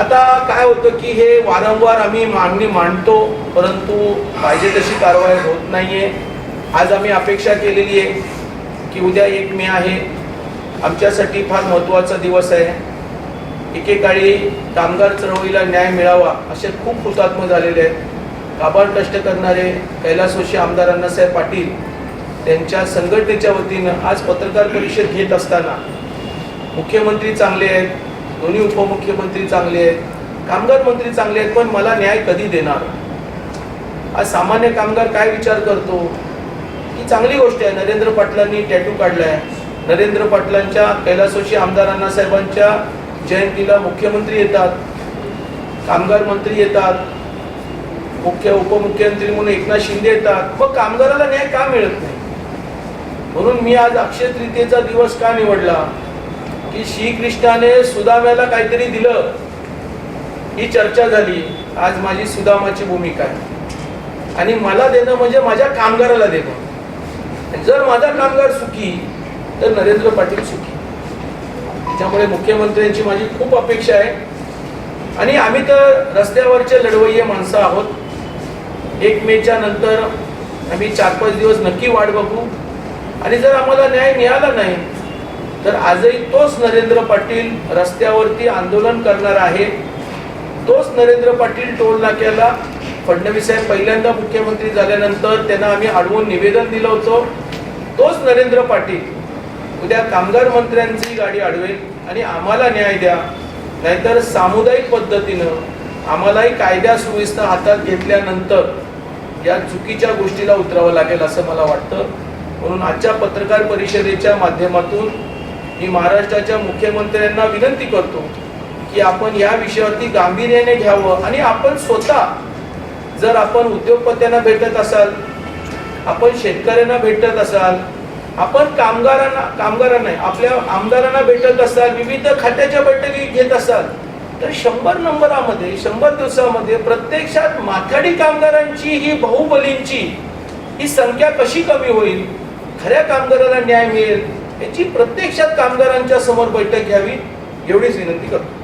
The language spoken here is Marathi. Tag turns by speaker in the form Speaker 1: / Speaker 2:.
Speaker 1: आता काय होतं की हे वारंवार आम्ही मागणी मांडतो परंतु पाहिजे तशी कारवाई होत नाहीये. आज आम्ही अपेक्षा केलेली आहे की उद्या एक मे आहे. आमच्यासाठी फार महत्त्वाचा दिवस आहे. एकेकाळी कामगार चळवळीला न्याय मिळावा असे खूप हुतात्म झालेले आहेत. काबाड कष्ट करणारे कैलासोशी आमदार अण्णासाहेब पाटील त्यांच्या संघटनेच्या वतीनं आज पत्रकार परिषद घेत असताना मुख्यमंत्री चांगले आहेत. दोन्ही उपमुख्यमंत्री चांगले आहेत. कामगार मंत्री चांगले आहेत पण मला न्याय कधी देणार? आज सामान्य कामगार काय विचार करतो? ही चांगली गोष्ट आहे. नरेंद्र पाटलांनी टॅटू काढलाय. नरेंद्र पाटलांच्या कैलासोशी आमदार अण्णासाहेबांच्या जयंतीला मुख्यमंत्री येतात. कामगार मंत्री येतात. मुख्य उपमुख्यमंत्री म्हणून एकनाथ शिंदे येतात. मग कामगाराला न्याय का मिळत नाही? म्हणून मी आज अक्षय तृतीयेचा दिवस का निवडला? की श्रीकृष्णाने सुदाम्याला काहीतरी दिलं. ही चर्चा झाली. आज माझी सुदामाची भूमिका आहे. आणि मला देणं म्हणजे माझ्या कामगाराला देणं. जर माझा कामगार सुखी तर नरेंद्र पाटील सुखी. त्याच्यामुळे मुख्यमंत्र्यांची माझी खूप अपेक्षा आहे. आणि आम्ही तर रस्त्यावरचे लढवय्ये माणसं आहोत. एक मेच्या नंतर आम्ही चार पाच दिवस नक्की वाट बघू. आणि जर आम्हाला न्याय मिळाला नाही तर आजही तोच नरेंद्र पाटील रस्त्यावरती आंदोलन करणार आहे. तोच नरेंद्र पाटील टोल नाक्याला फडणवीस साहेब पहिल्यांदा मुख्यमंत्री झाल्यानंतर त्यांना आम्ही अडवून निवेदन दिलं होतं. तोच नरेंद्र पाटील उद्या कामगार मंत्र्यांची गाडी अडवेल आणि आम्हाला न्याय द्या. नाहीतर सामुदायिक पद्धतीनं आम्हालाही कायद्या सुविस्ता हातात घेतल्यानंतर या चुकीच्या गोष्टीला उतरावं लागेल असं मला वाटतं. म्हणून आजच्या पत्रकार परिषदेच्या माध्यमातून मी महाराष्ट्राच्या मुख्यमंत्र्यांना विनंती करतो की आपण या विषयावरती गांभीर्याने घ्यावं आणि आपण स्वतः जर आपण उद्योगपत्यांना भेटत असाल आपण शेतकऱ्यांना भेटत असाल आपण कामगारांना कामगारांना आपल्या आमदारांना भेटत असाल विविध खात्याच्या बैठकी घेत असाल तर शंभर नंबरामध्ये शंभर दिवसामध्ये प्रत्यक्षात माथाडी कामगारांची ही बाहुबलींची ही संख्या कशी कमी होईल? खऱ्या कामगाराला न्याय मिळेल याची प्रत्यक्षात कामगारांच्या समोर बैठक घ्यावी एवढीच विनंती करतो.